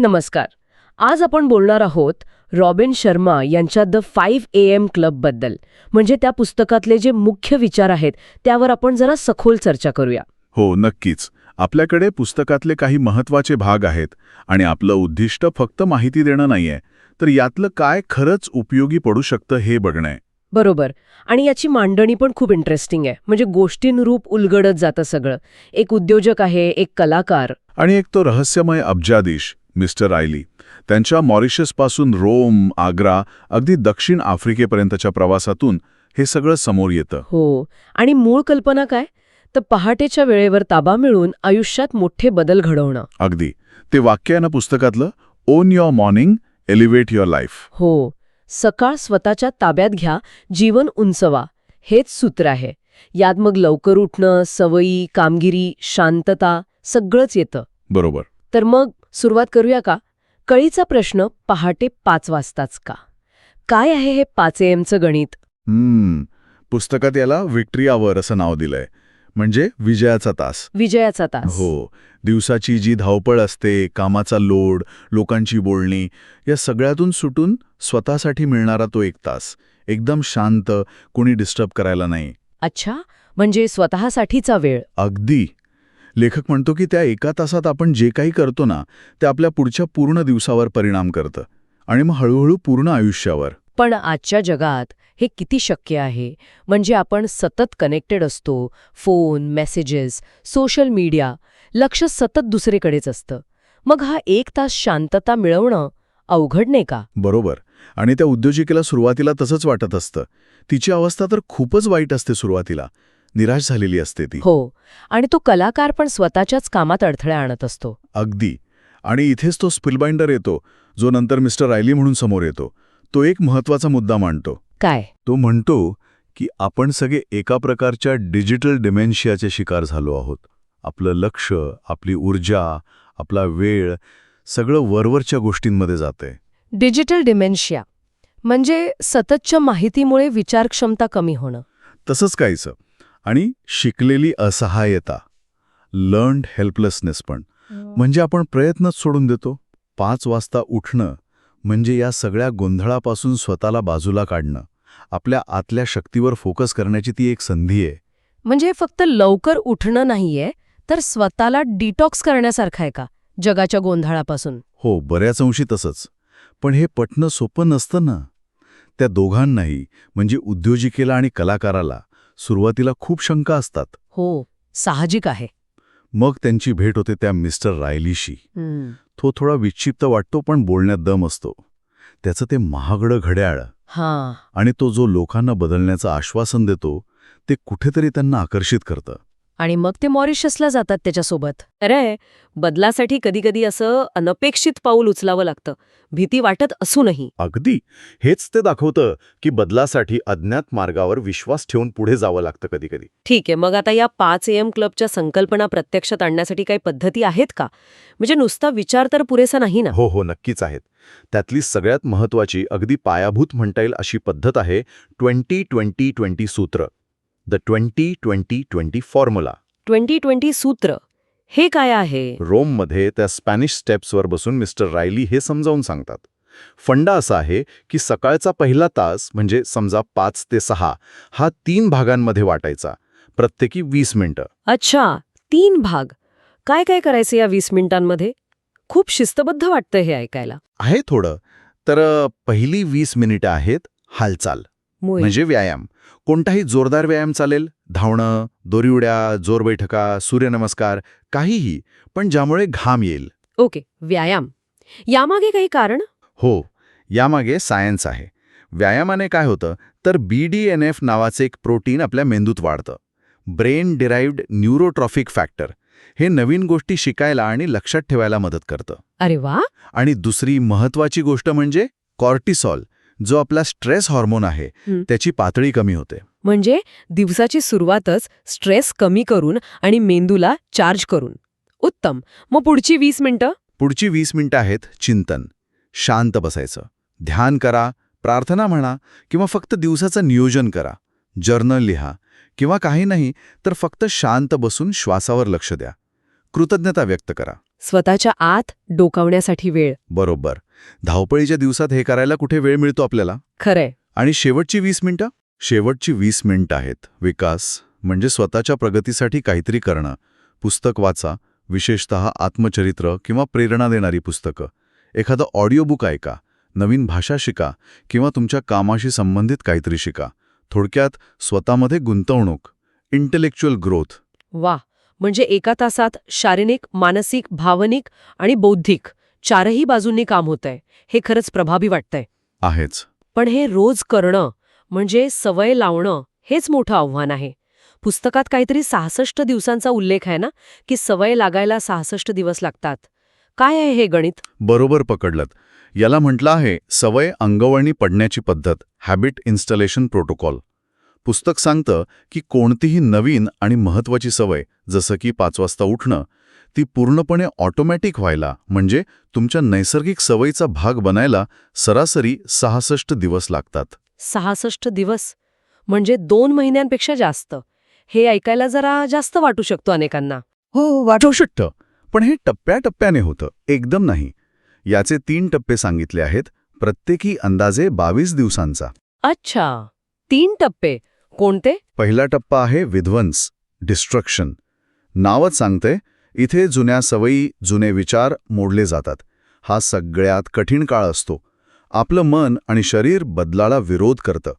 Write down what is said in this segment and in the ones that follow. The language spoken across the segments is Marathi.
नमस्कार. आज आपण बोलणार आहोत रॉबिन शर्मा यांच्या द फाईव्ह ए एम क्लबबद्दल म्हणजे त्या पुस्तकातले जे मुख्य विचार आहेत त्यावर आपण जरा सखोल चर्चा करूया. हो नक्कीच. आपल्याकडे पुस्तकातले काही महत्त्वाचे भाग आहेत आणि आपलं उद्दिष्ट फक्त माहिती देणं नाहीये तर यातलं काय खरंच उपयोगी पडू शकतं हे बघणं आहे. बरोबर. आणि याची मांडणी पण खूप इंटरेस्टिंग आहे. म्हणजे गोष्टींरूप उलगडत जातं सगळं. एक उद्योजक आहे एक कलाकार. आणि एक तो रहस्यमय अब्जाधीश मिस्टर रायली. त्यांच्या मॉरिशसपासून रोम आग्रा अगदी दक्षिण आफ्रिकेपर्यंतच्या प्रवासातून हे सगळं समोर येतं. हो. आणि मूळ कल्पना काय? तर पहाटेच्या वेळेवर ताबा मिळून आयुष्यात मोठे बदल घडवणं. अगदी. ते वाक्य आहे ना पुस्तकातलं? Own your morning elevate your life हो. सकाळ स्वतःच्या ताब्यात घ्या जीवन उंचवा. हेच सूत्र आहे. यात मग लवकर उठणं सवयी कामगिरी शांतता सगळंच येतं. बरोबर. तर मग सुरुवात करूया का? कळीचा प्रश्न पहाटे पाच वाजताच का? काय आहे हे पाच एमचं गणित? हम्म पुस्तकात याला विक्ट्री आवर असं नाव दिलंय. म्हणजे विजयाचा तास. विजयाचा तास. हो दिवसाची जी धावपळ असते कामाचा लोड लोकांची बोलणी या सगळ्यातून सुटून स्वतःसाठी मिळणारा तो एक तास. एकदम शांत कोणी डिस्टर्ब करायला नाही. अच्छा म्हणजे स्वतःसाठीचा वेळ. अगदी. लेखक म्हणतो की त्या एका तासात आपण जे काही करतो ना ते आपल्या पुढच्या पूर्ण दिवसावर परिणाम करतं आणि मग हळूहळू पूर्ण आयुष्यावर. पण आजच्या जगात हे किती शक्य आहे? म्हणजे आपण सतत कनेक्टेड असतो फोन मेसेजेस सोशल मीडिया लक्ष सतत दुसरीकडेच असतं. मग हा एक तास शांतता मिळवणं अवघड नाही का? बरोबर. आणि त्या उद्योजिकेला सुरुवातीला तसंच वाटत असतं. तिची अवस्था तर खूपच वाईट असते सुरुवातीला. निराश झालेली असते ती. हो. आणि तो कलाकार पण स्वतःच्याच कामात अडथळे आणत असतो. अगदी. आणि इथेच तो स्पिलबाइंडर येतो जो नंतर मिस्टर रायली म्हणून समोर येतो. तो एक महत्त्वाचा मुद्दा मांडतो. काय? तो म्हणतो की आपण सगळे एका प्रकारच्या डिजिटल डिमेन्शियाचे शिकार झालो आहोत. आपलं लक्ष आपली ऊर्जा आपला वेळ सगळं वरवरच्या गोष्टींमध्ये जातंय. डिजिटल डिमेन्शिया म्हणजे सततच्या माहितीमुळे विचारक्षमता कमी होणं. तसंच काहीचं आणि शिकलेली असहाय्यता लर्न्ड हेल्पलेसनेस पण. म्हणजे आपण प्रयत्नच सोडून देतो. पाच वाजता उठणं म्हणजे या सगळ्या गोंधळापासून स्वतःला बाजूला काढणं. आपल्या आतल्या शक्तीवर फोकस करण्याची ती एक संधी आहे. म्हणजे फक्त लवकर उठणं नाहीये तर स्वतःला डिटॉक्स करण्यासारखं आहे का? जगाच्या गोंधळापासून. हो बऱ्याच अंशी तसंच. पण हे पटणं सोपं नसतं ना. त्या दोघांनाही म्हणजे उद्योजिकेला आणि कलाकाराला सुरुवातीला खूप शंका असतात. हो साहजिक आहे. मग त्यांची भेट होते त्या मिस्टर रायलीशी. तो थोडा विक्षिप्त वाटतो पण बोलण्यात दम असतो. त्याचं ते महागडं घड्याळ हां. आणि तो जो लोकांना बदलण्याचं आश्वासन देतो ते कुठेतरी त्यांना आकर्षित करतं. आणि मग ते मॉरिशसला जातात त्याच्यासोबत. अरे बदलासाठी कधीकधी असं अनपेक्षित पाऊल उचलावं लागतं. भीती वाटत असूनही. अगदी. हेच ते दाखवतं की बदलासाठी अज्ञात मार्गावर विश्वास ठेवून पुढे जावं लागतं कधीकधी. ठीक आहे मग आता या पाच एम क्लबच्या संकल्पना प्रत्यक्षात आणण्यासाठी काही पद्धती आहेत का? म्हणजे नुसता विचार तर पुरेसा नाही ना? हो हो नक्कीच आहेत. त्यातली सगळ्यात महत्वाची अगदी पायाभूत म्हणता येईल अशी पद्धत आहे ट्वेंटी ट्वेंटी ट्वेंटी सूत्र. The twenty twenty twenty formula. Twenty twenty सूत्र हे काय आहे? रोममध्ये त्या स्पॅनिश स्टेप्सवर बसून मिस्टर रायली हे समजावून सांगतात. फंडा असा आहे की सकाळचा पहिला तास म्हणजे समजा पाच ते सहा हा तीन भागांमध्ये वाटायचा प्रत्येकी वीस मिनिटं. अच्छा तीन भाग. काय काय करायचं या वीस मिनिटांमध्ये? खूप शिस्तबद्ध वाटतं हे ऐकायला. आहे थोडं तर अ, पहिली वीस मिनिटं आहेत हालचाल. म्हणजे व्यायाम. कोणताही जोरदार व्यायाम चालेल धावणं दोरी उड्या जोर बैठका सूर्यनमस्कार काहीही पण ज्यामुळे घाम येईल. ओके व्यायाम. यामागे काही कारण? हो यामागे सायन्स आहे. व्यायामाने काय होतं तर बी डी एन एफ नावाचे एक प्रोटीन आपल्या मेंदूत वाढतं. Brain derived neurotrophic factor. हे नवीन गोष्टी शिकायला आणि लक्षात ठेवायला मदत करतं. अरे वा! आणि दुसरी महत्वाची गोष्ट म्हणजे कॉर्टिसॉल. जो आपला स्ट्रेस हॉर्मोन आहे. त्याची पातळी कमी होते. म्हणजे दिवसाची सुरुवातच स्ट्रेस कमी करून आणि मेंदूला चार्ज करून. उत्तम. मग पुढची वीस मिनिटं? पुढची वीस मिनिटं आहेत चिंतन. शांत बसायचं. ध्यान करा प्रार्थना म्हणा किंवा फक्त दिवसाचं नियोजन करा. जर्नल लिहा. किंवा काही नाही तर फक्त शांत बसून श्वासावर लक्ष द्या. कृतज्ञता व्यक्त करा. स्वतःच्या आत डोकावण्यासाठी वेळ. बरोबर. धावपळीच्या दिवसात हे करायला कुठे वेळ मिळतो आपल्याला? खरंय. आणि शेवटची वीस मिनिटं? शेवटची वीस मिनिटं आहेत. विकास म्हणजे स्वतःच्या प्रगतीसाठी काहीतरी करणं. पुस्तक वाचा विशेषत आत्मचरित्र किंवा प्रेरणा देणारी पुस्तकं. एखादं ऑडिओ बुक ऐका नवीन भाषा शिका किंवा तुमच्या कामाशी संबंधित काहीतरी शिका. थोडक्यात स्वतःमध्ये गुंतवणूक इंटेलेक्च्युअल ग्रोथ वा म्हणजे एका तासात शारीरिक मानसिक भावनिक आणि बौद्धिक चारही बाजूंनी काम होतंय. हे खरंच प्रभावी वाटतंय. आहेच. पण हे रोज करणं म्हणजे सवय लावणं हेच मोठं आव्हान आहे. पुस्तकात काहीतरी सहासष्ट दिवसांचा उल्लेख आहे ना की सवय लागायला सहासष्ट दिवस लागतात. काय आहे हे गणित? बरोबर पकडलत. याला म्हटलं आहे सवय अंगवळणी पडण्याची पद्धत हॅबिट इन्स्टॉलेशन प्रोटोकॉल पुस्तक सांगतं की कोणतीही नवीन आणि महत्वाची सवय जसं की पाच वाजता उठणं ती पूर्णपणे ऑटोमॅटिक व्हायला म्हणजे तुमच्या नैसर्गिक सवयीचा भाग बनायला सरासरी सहासष्ट दिवस लागतात. सहासष्ट दिवस? म्हणजे दोन महिन्यांपेक्षा जास्त. हे ऐकायला जरा जास्त वाटू शकतो अनेकांना. हो वाटू शकतं. पण हे टप्प्याटप्प्याने होतं एकदम नाही. याचे तीन टप्पे सांगितले आहेत प्रत्येकी अंदाजे बावीस दिवसांचा. अच्छा. तीन टप्पे. कोणते? पहिला टप्पा आहे विध्वंस डिस्ट्रक्शन. नावच सांगते इथे जुन्या सवयी जुने विचार मोडले जातात. हा सगळ्यात कठीण काळ असतो. आपलं मन आणि शरीर बदलाला विरोध करतं.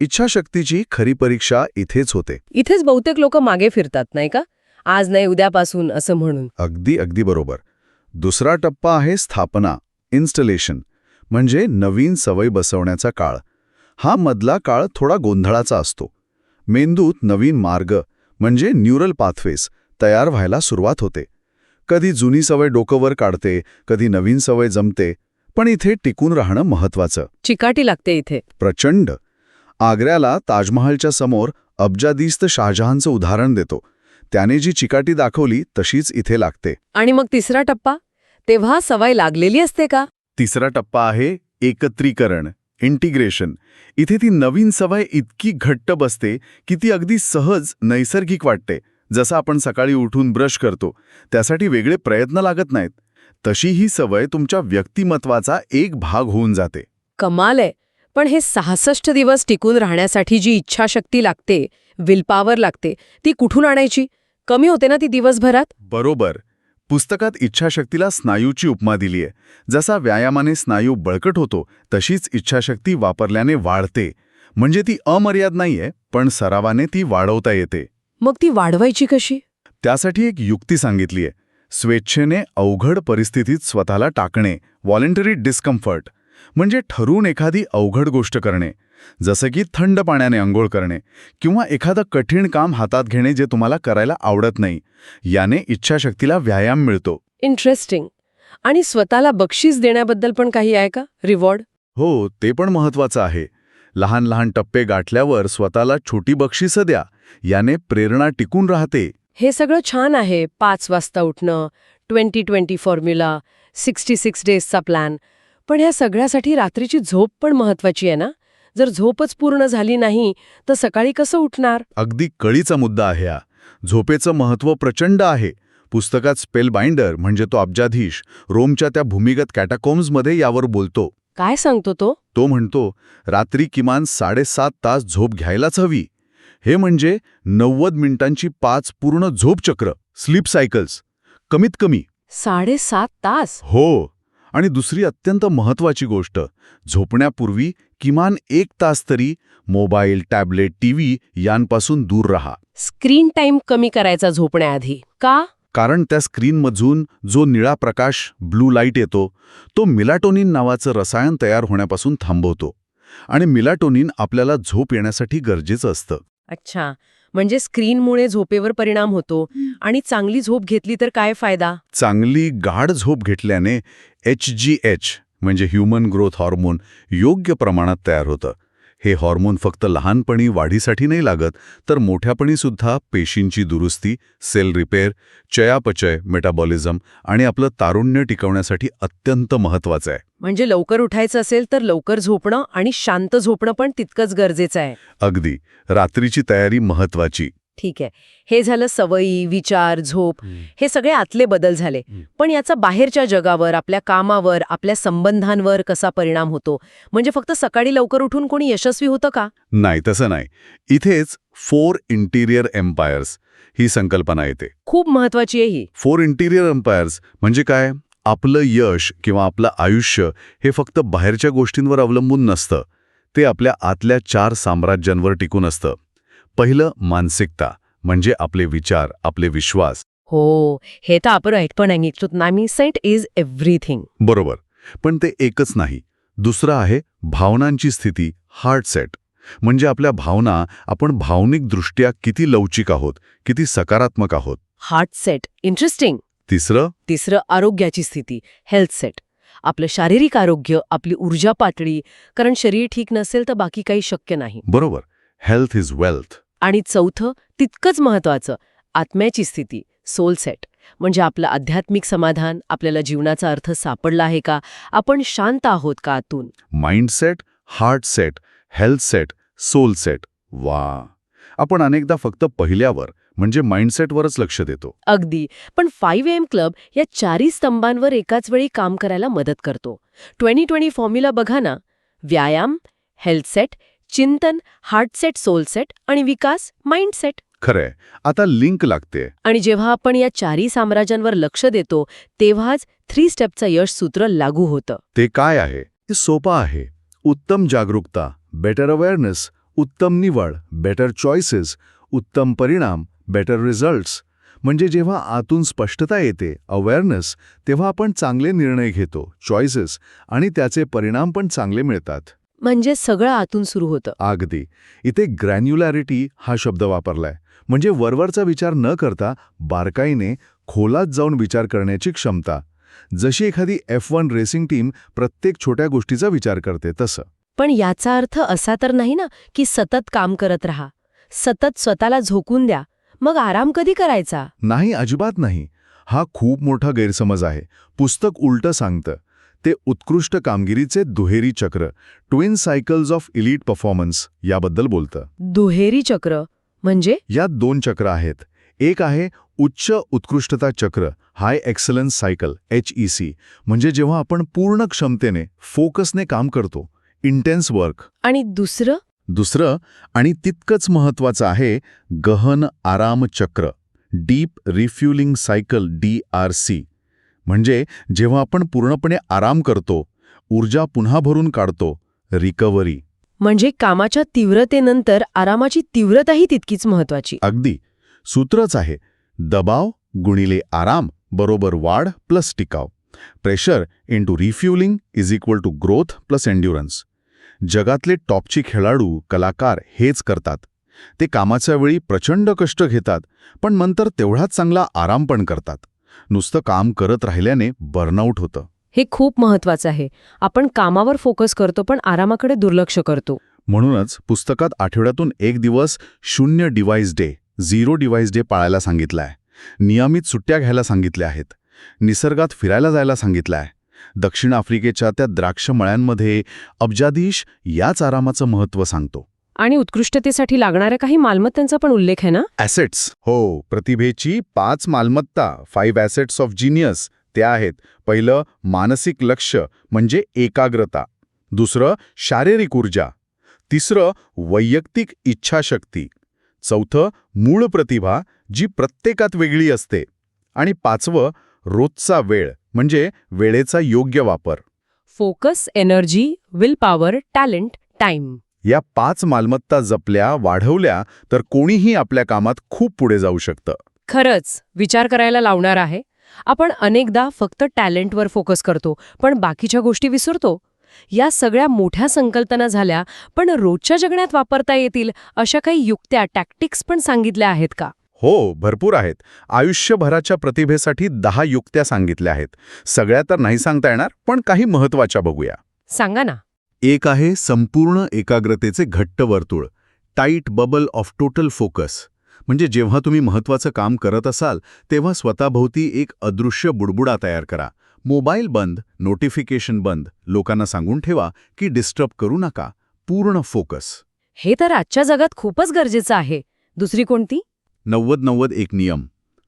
इच्छाशक्तीची खरी परीक्षा इथेच होते. इथेच बहुतेक लोक मागे फिरतात नाही का? आज नाही उद्यापासून असं म्हणून. अगदी अगदी बरोबर. दुसरा टप्पा आहे स्थापना इन्स्टलेशन म्हणजे नवीन सवय बसवण्याचा काळ. हा मधला काळ थोडा गोंधळाचा असतो. मेंदूत नवीन मार्ग म्हणजे न्यूरल पाथवेस तयार व्हायला सुरुवात होते. कधी जुनी सवय डोकंवर काढते कधी नवीन सवय जमते पण इथे टिकून राहणं महत्वाचं चिकाटी लागते इथे. प्रचंड. आग्र्याला ताजमहालच्या समोर अब्जादिस्त शहाजहानचं उदाहरण देतो. त्याने जी चिकाटी दाखवली तशीच इथे लागते. आणि मग तिसरा टप्पा? तेव्हा सवय लागलेली असते का? तिसरा टप्पा आहे एकत्रीकरण इंटिग्रेशन. इथे ती नवीन सवय इतकी घट्ट बसते की ती अगदी सहज नैसर्गिक वाटते. जसं आपण सकाळी उठून ब्रश करतो त्यासाठी वेगळे प्रयत्न लागत नाहीत. तशी ही सवय तुमच्या व्यक्तिमत्वाचा एक भाग होऊन जाते. कमाल आहे. पण हे सहासष्ट दिवस टिकून राहण्यासाठी जी इच्छाशक्ती लागते विलपावर लागते ती कुठून आणायची? कमी होते ना ती दिवसभरात? बरोबर. पुस्तकात इच्छाशक्तीला स्नायूची उपमा दिलीय. जसा व्यायामाने स्नायू बळकट होतो तशीच इच्छाशक्ती वापरल्याने वाढते. म्हणजे ती अमर्याद नाहीये पण सरावाने ती वाढवता येते. मग ती वाढवायची कशी? त्यासाठी एक युक्ती सांगितलीय. स्वेच्छेने अवघड परिस्थितीत स्वतःला टाकणे व्हॉलेंटरी डिस्कम्फर्ट म्हणजे ठरवून एखादी अवघड गोष्ट करणे जसं की थंड पाण्याने अंघोळ करणे किंवा एखादं कठीण काम हातात घेणे जे तुम्हाला करायला आवडत नाही. याने इच्छाशक्तीला व्यायाम मिळतो. इंटरेस्टिंग आणि स्वतःला बक्षीस देण्याबद्दल पण काही आहे का? रिवॉर्ड हो ते पण महत्वाचं आहे. लहान लहान टप्पे गाठल्यावर स्वतःला छोटी बक्षिसं द्या. याने प्रेरणा टिकून राहते. हे सगळं छान आहे पाच वाजता उठणं twenty twenty formula sixty six डेजचा plan. पण ह्या सगळ्यासाठी रात्रीची झोप पण महत्वाची आहे ना? जर झोपच पूर्ण झाली नाही तर सकाळी कसं उठणार? अगदी कळीचा मुद्दा आहे हा. झोपेचं महत्त्व प्रचंड आहे. पुस्तकात स्पेल बाइंडर म्हणजे तो अब्जाधीश रोमच्या त्या भूमिगत कॅटाकोम्समध्ये यावर बोलतो. काय सांगतो तो? तो म्हणतो रात्री किमान साडेसात तास झोप घ्यायलाच हवी. हे म्हणजे नव्वद मिनिटांची पाच पूर्ण झोपचक्र स्लीप सायकल्स. कमीत कमी. साडेसात तास. हो. आणि दुसरी अत्यंत महत्वाची गोष्ट झोपण्यापूर्वी किमान एक तास तरी मोबाईल टॅबलेट टीव्ही यांपासून दूर राहा. स्क्रीन टाइम कमी करायचा झोपण्याआधी का? कारण त्या स्क्रीनमधून जो निळा प्रकाश ब्लू लाइट येतो तो मिलाटोनिन नावाचं रसायन तयार होण्यापासून थांबवतो. आणि मिलाटोनिन आपल्याला झोप येण्यासाठी गरजेचं असतं. अच्छा. म्हणजे स्क्रीनमुळे झोपेवर परिणाम होतो. आणि चांगली झोप घेतली तर काय फायदा? चांगली गाढ झोप घेतल्याने एच जी एच म्हणजे ह्युमन ग्रोथ हॉर्मोन योग्य प्रमाणात तयार होतं. हे हॉर्मोन फक्त लहानपणी वाढीसाठी नाही लागत तर मोठ्यापणी सुद्धा पेशींची दुरुस्ती सेल रिपेअर चयापचय मेटाबॉलिझम आणि आपलं तारुण्य टिकवण्यासाठी अत्यंत महत्वाचं आहे. म्हणजे लवकर उठायचं असेल तर लवकर झोपणं आणि शांत झोपणं पण तितकंच गरजेचं आहे. अगदी. रात्रीची तयारी महत्वाची ठीक आहे. हे झालं सवयी विचार झोप हे सगळे आतले बदल झाले. पण याचा बाहेरच्या जगावर आपल्या कामावर आपल्या संबंधांवर कसा परिणाम होतो? म्हणजे फक्त सकाळी लवकर उठून कोणी यशस्वी होतं का? नाही तसं नाही. इथेच फोर इंटिरियर एम्पायर्स ही संकल्पना येते. खूप महत्वाची आहे ही. फोर इंटिरियर एम्पायर्स म्हणजे काय? आपलं यश किंवा आपलं आयुष्य हे फक्त बाहेरच्या गोष्टींवर अवलंबून नसतं. ते आपल्या आतल्या चार साम्राज्यांवर टिकून असतं. पहिलं मानसिकता म्हणजे आपले विचार आपले विश्वास. हो हे तर आपण ऐकपण सांगितलं नाही सेंट इज एव्हरीथिंग बरोबर. पण ते एकच नाही. दुसरं आहे भावनांची स्थिती हार्ट सेट म्हणजे आपल्या भावना आपण भावनिकदृष्ट्या किती लवचिक आहोत किती सकारात्मक आहोत. हार्ट सेट इंटरेस्टिंग तिसरं? तिसरं आरोग्याची स्थिती हेल्थ सेट आपलं शारीरिक आरोग्य आपली ऊर्जा पातळी. कारण शरीर ठीक नसेल तर बाकी काही शक्य नाही. बरोबर. हेल्थ इज वेल्थ आणि चौथं तितकंच महत्वाचं आत्म्याची स्थिती सोल सेट म्हणजे आपलं आध्यात्मिक समाधान आपल्याला जीवनाचा अर्थ सापडला आहे का? आपण शांत आहोत का आतून? Mindset heart set health set soul set वा. आपण अनेकदा फक्त पहिल्यावर म्हणजे माइंडसेटवरच लक्ष देतो. अगदी. पण फाईव्ह एम क्लब या चारही स्तंभांवर एकाच वेळी काम करायला मदत करतो. ट्वेंटी ट्वेंटी फॉर्म्युला बघा ना. व्यायाम हेल्थ सेट चिंतन हार्ट सेट सोल सेट आणि विकास माइंड सेट खरंय. आता लिंक लागते आणि जेव्हा आपण या चारही साम्राज्यांवर लक्ष देतो तेव्हाच थ्री स्टेपचं यश सूत्र लागू होतं. ते काय आहे? हे सोपं आहे. उत्तम जागरूकता बेटर अवेअरनेस उत्तम निवड बेटर चॉईसेस उत्तम परिणाम बेटर रिझल्ट्स म्हणजे जेव्हा आतून स्पष्टता येते अवेअरनेस तेव्हा आपण चांगले निर्णय घेतो चॉईसेस आणि त्याचे परिणाम पण चांगले मिळतात. म्हणजे सगळं आतून सुरू होतं. अगदी. इथे ग्रॅन्युलॅरिटी हा शब्द वापरलाय. म्हणजे वरवरचा विचार न करता बारकाईने खोलात जाऊन विचार करण्याची क्षमता. जशी एखादी एफ वन रेसिंग टीम प्रत्येक छोट्या गोष्टीचा विचार करते तसं. पण याचा अर्थ असा तर नाही ना की सतत काम करत राहा. सतत स्वतःला झोकून द्या. मग आराम कधी करायचा? नाही अजिबात नाही. हा खूप मोठा गैरसमज आहे. पुस्तक उलटं सांगतं. ते उत्कृष्ट कामगिरीचे दुहेरी चक्र twin cycles of elite performance याबद्दल बोलतं. दुहेरी चक्र म्हणजे? यात दोन चक्र आहेत. एक आहे उच्च उत्कृष्टता चक्र high excellence cycle H E C म्हणजे जेव्हा आपण पूर्ण क्षमतेने फोकसने काम करतो इंटेन्स वर्क आणि दुसरं? दुसरं आणि तितकंच महत्वाचं आहे गहन आराम चक्र deep refuelling cycle D R C म्हणजे जेव्हा आपण पूर्णपणे आराम करतो ऊर्जा पुन्हा भरून काढतो रिकव्हरी. म्हणजे कामाच्या तीव्रतेनंतर आरामाची तीव्रताही तितकीच महत्वाची अगदी. सूत्रच आहे दबाव गुणिले आराम बरोबर वाढ प्लस टिकाव. Pressure into refuelling is equal to growth plus endurance जगातले टॉपचे खेळाडू कलाकार हेच करतात. ते कामाच्या वेळी प्रचंड कष्ट घेतात पण नंतर तेवढाच चांगला आराम पण करतात. नुसतं काम करत राहिल्याने बर्नआउट होतं. हे खूप महत्वाचं आहे. आपण कामावर फोकस करतो पण आरामाकडे दुर्लक्ष करतो. म्हणूनच पुस्तकात आठवड्यातून एक दिवस शून्य device day zero device day पाळायला सांगितलाय. नियमित सुट्ट्या घ्यायला सांगितल्या आहेत. निसर्गात फिरायला जायला सांगितलं आहे दक्षिण आफ्रिकेच्या त्या द्राक्ष मळ्यांमध्ये अब्जाधीश याच आरामाचं महत्त्व सांगतो. आणि उत्कृष्टतेसाठी लागणाऱ्या काही मालमत्तांचा पण उल्लेख आहे ना? ॲसेट्स हो प्रतिभेची पाच मालमत्ता फाईव्ह ॲसेट्स ऑफ जिनियस त्या आहेत. पहिलं मानसिक लक्ष म्हणजे एकाग्रता. दुसरं शारीरिक ऊर्जा. तिसरं वैयक्तिक इच्छाशक्ती. चौथं मूळ प्रतिभा जी प्रत्येकात वेगळी असते. आणि पाचवं रोजचा वेळ म्हणजे वेळेचा योग्य वापर. Focus energy willpower talent time या पाच मालमत्ता जपल्या वाढवल्या तर कोणीही आपल्या कामात खूप पुढे जाऊ शकतं. खरंच विचार करायला लावणार आहे. आपण अनेकदा फक्त टॅलेंटवर फोकस करतो पण बाकीच्या गोष्टी विसरतो. या सगळ्या मोठ्या संकल्पना झाल्या पण रोजच्या जगण्यात वापरता येतील अशा काही युक्त्या टॅक्टिक्स पण सांगितल्या आहेत का? हो भरपूर आहेत. आयुष्यभराच्या प्रतिभेसाठी दहा युक्त्या सांगितल्या आहेत. सगळ्या तर नाही सांगता येणार पण काही महत्त्वाच्या बघूया. सांगा ना. एक आहे संपूर्ण एकाग्रतेचे घट्ट वर्तुळ tight bubble of total focus. म्हणजे जेव्हा तुम्ही महत्वाचं काम करत असाल तेव्हा स्वतःभोवती एक अदृश्य बुडबुडा तयार करा. मोबाईल बंद नोटिफिकेशन बंद लोकांना सांगून ठेवा की डिस्टर्ब करू नका. पूर्ण फोकस. हे तर आजच्या जगात खूपच गरजेचं आहे. दुसरी कोणती? नव्वद नव्वद एक नियम.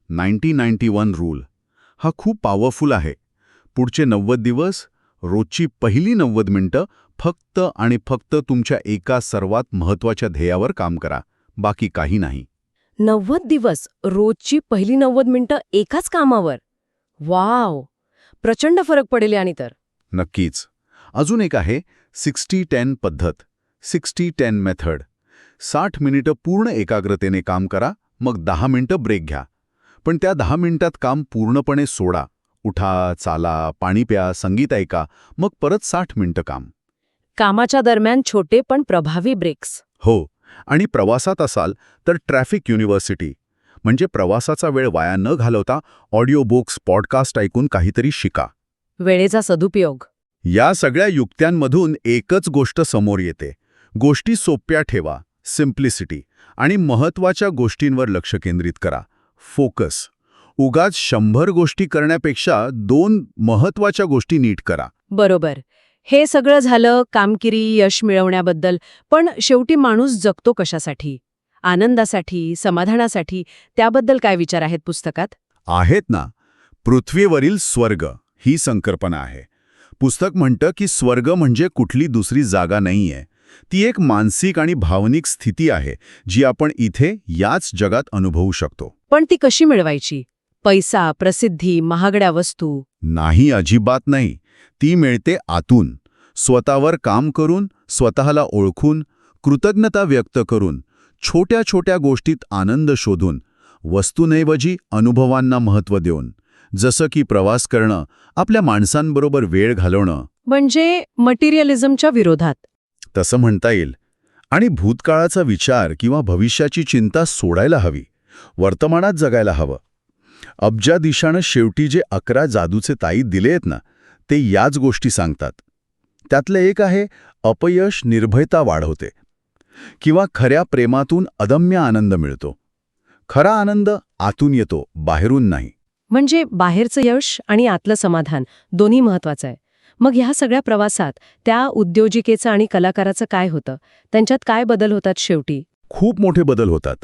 Ninety ninety one rule. हा खूप पॉवरफुल आहे. पुढचे नव्वद दिवस रोजची पहिली नव्वद मिनिटं फक्त आणि फक्त तुमच्या एका सर्वात महत्त्वाच्या ध्येयावर काम करा बाकी काही नाही. नव्वद दिवस रोजची पहिली नव्वद मिनिटं एकाच कामावर. वाव! प्रचंड फरक पडेल आणि तर. नक्कीच. अजून एक आहे सिक्स्टी टेन पद्धत सिक्स्टी टेन मेथड. साठ मिनिटं पूर्ण एकाग्रतेने काम करा मग दहा मिनिटं ब्रेक घ्या. पण त्या दहा मिनिटात काम पूर्णपणे सोडा. उठा चाला पाणी प्या संगीत ऐका मग परत साठ मिनिटं काम. कामाच्या दरम्यान छोटे पण प्रभावी ब्रेक्स. हो आणि प्रवासात असाल तर ट्रॅफिक युनिव्हर्सिटी. म्हणजे प्रवासाचा वेळ वाया न घालवता ऑडिओ बुक्स पॉडकास्ट ऐकून काहीतरी शिका. वेळेचा सदुपयोग. या सगळ्या युक्त्यांमधून एकच गोष्ट समोर येते. गोष्टी सोप्या ठेवा सिम्प्लिसिटी आणि महत्त्वाच्या गोष्टींवर लक्ष केंद्रित करा. फोकस. उगाच शंभर गोष्टी करण्यापेक्षा दोन महत्त्वाच्या गोष्टी नीट करा. बरोबर. हे सगळं झालं कामगिरी यश मिळवण्याबद्दल. पण शेवटी माणूस जगतो कशासाठी? आनंदासाठी समाधानासाठी? त्याबद्दल काय विचार आहेत पुस्तकात? आहेत ना. पृथ्वीवरील स्वर्ग ही संकल्पना आहे. पुस्तक म्हणतं की स्वर्ग म्हणजे कुठली दुसरी जागा नाहीये. ती एक मानसिक आणि भावनिक स्थिती आहे जी आपण इथे याच जगात अनुभवू शकतो. पण ती कशी मिळवायची? पैसा प्रसिद्धी महागड्या वस्तू. नाही अजिबात नाही. ती मिळते आतून. स्वतःवर काम करून स्वतःला ओळखून कृतज्ञता व्यक्त करून छोट्या छोट्या गोष्टीत आनंद शोधून वस्तूंऐवजी अनुभवांना महत्त्व देऊन. जसं की प्रवास करणं आपल्या माणसांबरोबर वेळ घालवणं. म्हणजे मटेरियलिझमच्या विरोधात. तसं म्हणता येईल. आणि भूतकाळाचा विचार किंवा भविष्याची चिंता सोडायला हवी. वर्तमानात जगायला हवं. अब्जा दिशानं शेवटी जे अकरा जादूचे ताई दिले आहेत ना ते याच गोष्टी सांगतात. त्यातलं एक आहे अपयश निर्भयता वाढवते. किंवा खऱ्या प्रेमातून अदम्य आनंद मिळतो. खरा आनंद आतून येतो बाहेरून नाही. म्हणजे बाहेरचं यश आणि आतलं समाधान दोन्ही महत्वाचं आहे. मग ह्या सगळ्या प्रवासात त्या उद्योजिकेचं आणि कलाकाराचं काय होतं? त्यांच्यात काय बदल होतात शेवटी? खूप मोठे बदल होतात.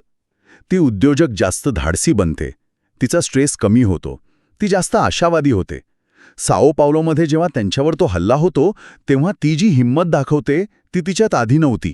ती उद्योजक जास्त धाडसी बनते. तिचा स्ट्रेस कमी होतो. ती जास्त आशावादी होते. साओ पावलोमध्ये जेव्हा त्यांच्यावर तो हल्ला होतो तेव्हा ती जी हिंमत दाखवते ती तिच्यात आधी नव्हती.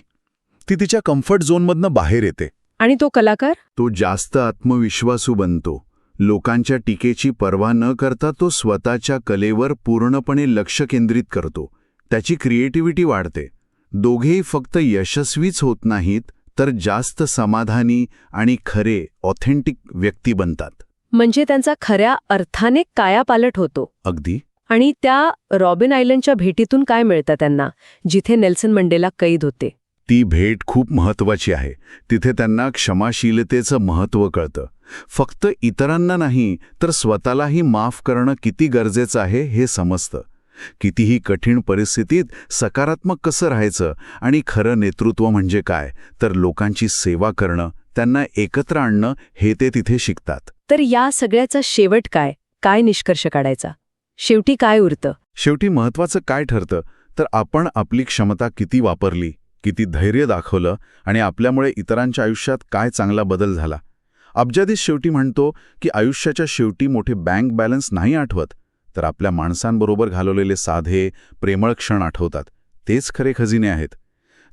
ती तिच्या कम्फर्ट झोनमधनं बाहेर येते. आणि तो कलाकार? तो जास्त आत्मविश्वासू बनतो. लोकांच्या टीकेची पर्वा न करता तो स्वतःच्या कलेवर पूर्णपणे लक्ष केंद्रित करतो. त्याची क्रिएटिव्हिटी वाढते. दोघेही फक्त यशस्वीच होत नाहीत तर जास्त समाधानी आणि खरे ऑथेंटिक व्यक्ती बनतात. म्हणजे त्यांचा खऱ्या अर्थाने कायापालट होतो. अगदी. आणि त्या रॉबिन आयलंडच्या भेटीतून काय मिळतं त्यांना? जिथे नेल्सन मंडेला कैद होते. ती भेट खूप महत्वाची आहे. तिथे त्यांना क्षमाशीलतेचं महत्त्व कळतं. फक्त इतरांना नाही तर स्वतःलाही माफ करणं किती गरजेचं आहे हे समजतं. कितीही कठीण परिस्थितीत सकारात्मक कसं राहायचं आणि खरं नेतृत्व म्हणजे काय तर लोकांची सेवा करणं त्यांना एकत्र आणणं हे ते तिथे शिकतात. तर या सगळ्याचा शेवट काय? काय निष्कर्ष काढायचा? शेवटी काय उरतं? शेवटी महत्वाचं काय ठरतं? तर आपण आपली क्षमता किती वापरली किती धैर्य दाखवलं आणि आपल्यामुळे इतरांच्या आयुष्यात काय चांगला बदल झाला. अब्जादीस शेवटी म्हणतो की आयुष्याच्या शेवटी मोठे बँक बॅलन्स नाही आठवत तर आपल्या माणसांबरोबर घालवलेले साधे प्रेमळ क्षण आठवतात. तेच खरे खजिने आहेत.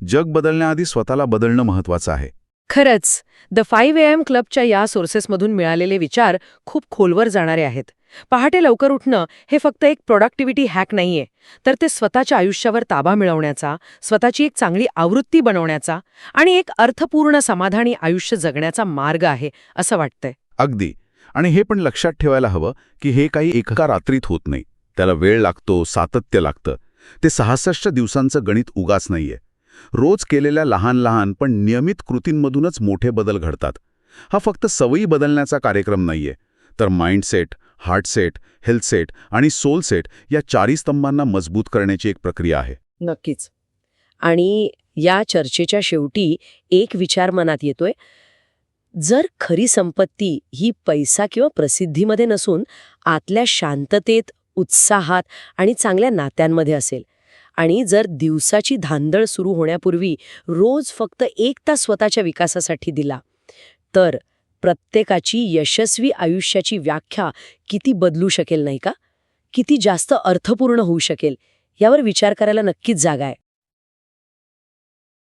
जग बदलण्याआधी स्वतःला बदलणं महत्वाचं आहे. खरंच द फाईव्ह ए एम क्लबच्या या सोर्सेसमधून मिळालेले विचार खूप खोलवर जाणारे आहेत. पहाटे लवकर उठणं हे फक्त एक प्रोडक्टिव्हिटी हॅक नाहीये तर ते स्वतःच्या आयुष्यावर ताबा मिळवण्याचा स्वतःची एक चांगली आवृत्ती बनवण्याचा आणि एक अर्थपूर्ण समाधानी आयुष्य जगण्याचा मार्ग आहे असं वाटतंय. अगदी. आणि हे पण लक्षात ठेवायला हवं की हे काही एका रात्रीत होत नाही. त्याला वेळ लागतो सातत्य लागतं. ते सहासष्ट दिवसांचं गणित उगाच नाहीये. रोज केलेल्या लहान लहान पण नियमित कृतींमधूनच मोठे बदल घडतात. हा फक्त सवयी बदलण्याचा कार्यक्रम नाहीये. तर माइंडसेट हार्टसेट हेल्थसेट आणि सोलसेट या चारी स्तंभांना मजबूत करण्याची एक प्रक्रिया आहे. नक्कीच. आणि या चर्चेच्या शेवटी एक विचार मनात येतोय. जर खरी संपत्ती ही पैसा किंवा प्रसिद्धीमध्ये नसून आतल्या शांततेत उत्साहात आणि चांगल्या नात्यांमध्ये असेल आणि जर दिवसाची धांदळ सुरू होण्यापूर्वी रोज फक्त एक तास स्वतःच्या विकासासाठी दिला तर प्रत्येकाची यशस्वी आयुष्याची व्याख्या किती बदलू शकेल नाही का? किती जास्त अर्थपूर्ण होऊ शकेल? यावर विचार करायला नक्कीच जागा आहे.